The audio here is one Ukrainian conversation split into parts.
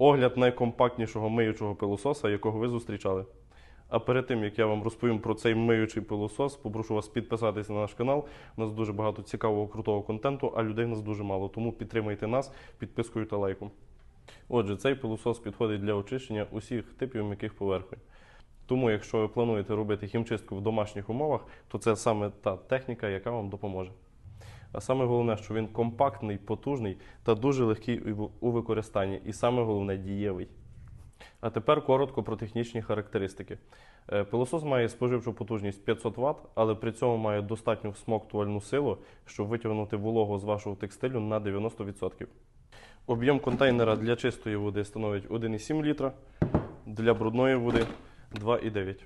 огляд найкомпактнішого миючого пилососа, якого ви зустрічали. А перед тим, як я вам розповім про цей миючий пилосос, попрошу вас підписатися на наш канал. У нас дуже багато цікавого, крутого контенту, а людей в нас дуже мало. Тому підтримайте нас підпискою та лайком. Отже, цей пилосос підходить для очищення усіх типів м'яких поверхонь. Тому, якщо ви плануєте робити хімчистку в домашніх умовах, то це саме та техніка, яка вам допоможе. А саме головне, що він компактний, потужний та дуже легкий у- використанні, і саме головне дієвий. А тепер коротко про технічні характеристики. Е, Пилосос має споживчу потужність 500 Вт, але при цьому має достатню всмоктувальну силу, щоб витягнути вологу з вашого текстилю на 90%. Об'єм контейнера для чистої води становить 1,7 літра, для брудної води 2,9.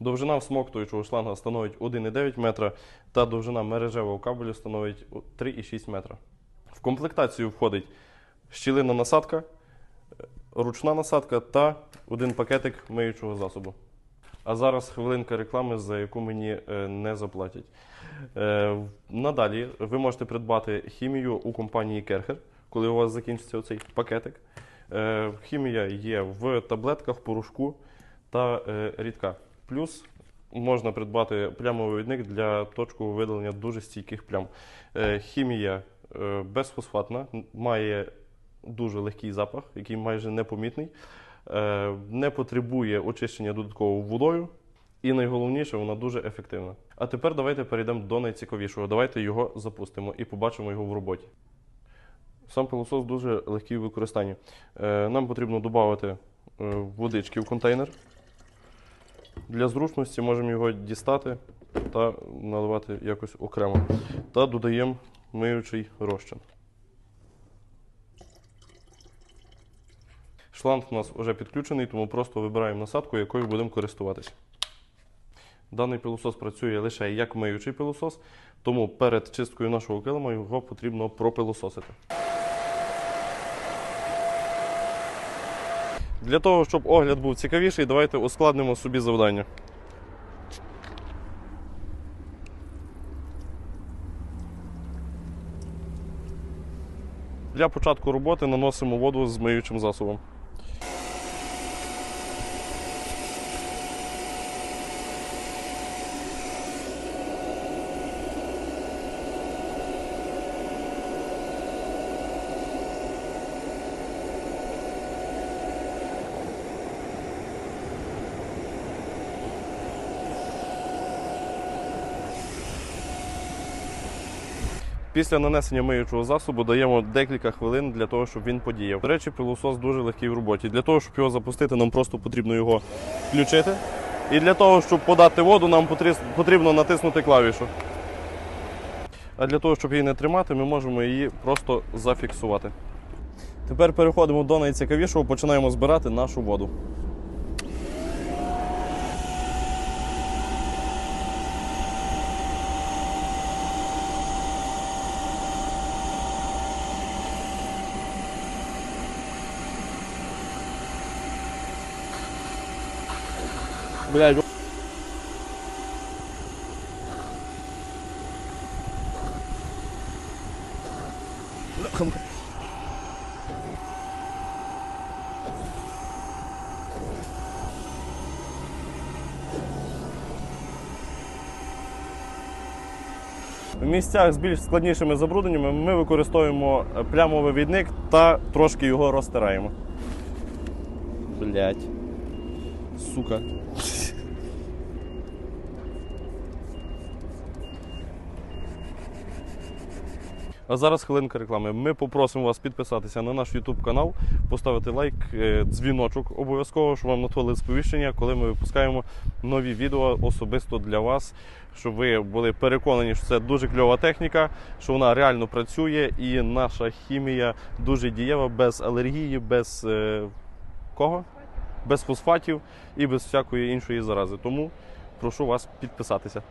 Довжина всмоктуючого шланга становить 1,9 метра та довжина мережевого кабелю становить 3,6 метра. В комплектацію входить щілина насадка, е, ручна насадка та один пакетик миючого засобу. А зараз хвилинка реклами, за яку мені е, не заплатять. Е, Надалі ви можете придбати хімію у компанії Керхер, коли у вас закінчиться оцей пакетик. Хімія є в таблетках, порошку та рідка. Плюс можна придбати плямовий відник для точкового видалення дуже стійких плям. Е, Хімія е, безфосфатна, має дуже легкий запах, який майже непомітний, е, не потребує очищення додатково водою. І найголовніше, вона дуже ефективна. А тепер давайте перейдемо до найцікавішого. Давайте його запустимо і побачимо його в роботі. Сам пилосос дуже легкий у використанні. Нам потрібно додати водички в контейнер. Для зручності можемо його дістати та наливати якось окремо. Та додаємо миючий розчин. Шланг у нас вже підключений, тому просто вибираємо насадку, якою будемо користуватися. Даний пилосос працює лише як миючий пилосос, тому перед чисткою нашого килима його потрібно пропилососити. Для того, щоб огляд був цікавіший, давайте ускладнимо собі завдання. Для початку роботи наносимо воду з миючим засобом. Після нанесення миючого засобу даємо декілька хвилин для того, щоб він подіяв. До речі, пилосос дуже легкий в роботі. Для того, щоб його запустити, нам просто потрібно його включити. І для того, щоб подати воду, нам потрібно натиснути клавішу. А для того, щоб її не тримати, ми можемо її просто зафіксувати. Тепер переходимо до найцікавішого, починаємо збирати нашу воду. Блядь, В місцях з більш складнішими забрудненнями ми використовуємо е, плямовий відник та трошки його розтираємо. Блять. Сука. А зараз хвилинка реклами. Ми попросимо вас підписатися на наш YouTube канал, поставити лайк, е, дзвіночок обов'язково, щоб вам надходили сповіщення, коли ми випускаємо нові відео особисто для вас, щоб ви були переконані, що це дуже кльова техніка, що вона реально працює, і наша хімія дуже дієва, без алергії, без е, кого? Без фосфатів і без всякої іншої зарази. Тому прошу вас підписатися.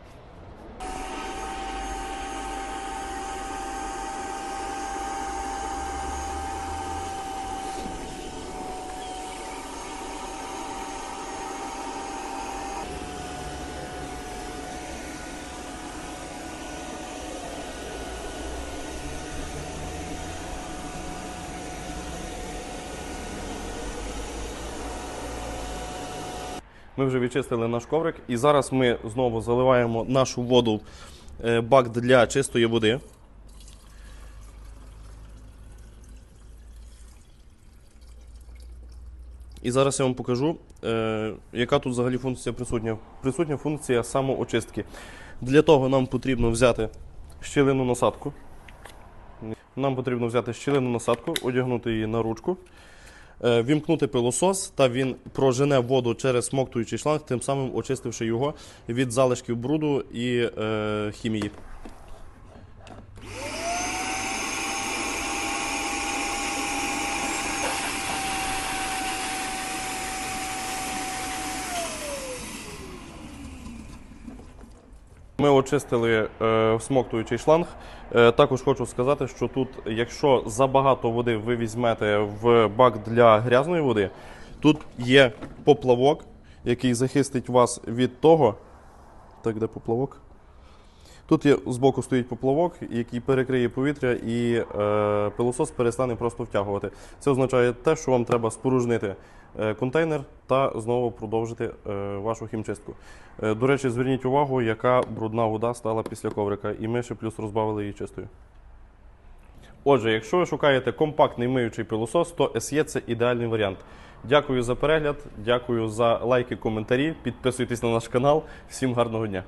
Ми вже відчистили наш коврик, і зараз ми знову заливаємо нашу воду е, бак для чистої води. І зараз я вам покажу, е, яка тут взагалі функція присутня. Присутня функція самоочистки. Для того нам потрібно взяти щілину насадку. Нам потрібно взяти щілину насадку, одягнути її на ручку, вімкнути пилосос, та він прожене воду через смоктуючий шланг, тим самим очистивши його від залишків бруду і е, хімії. Ми очистили е, всмоктуючий шланг. Е, також хочу сказати, що тут, якщо забагато води ви візьмете в бак для грязної води, тут є поплавок, який захистить вас від того. Так, де поплавок? Тут є збоку стоїть поплавок, який перекриє повітря, і е, пилосос перестане просто втягувати. Це означає те, що вам треба споружнити е, контейнер та знову продовжити е, вашу хімчистку. Е, до речі, зверніть увагу, яка брудна вода стала після коврика, і ми ще плюс розбавили її чистою. Отже, якщо ви шукаєте компактний миючий пилосос, то SE – це ідеальний варіант. Дякую за перегляд, дякую за лайки, коментарі. Підписуйтесь на наш канал. Всім гарного дня!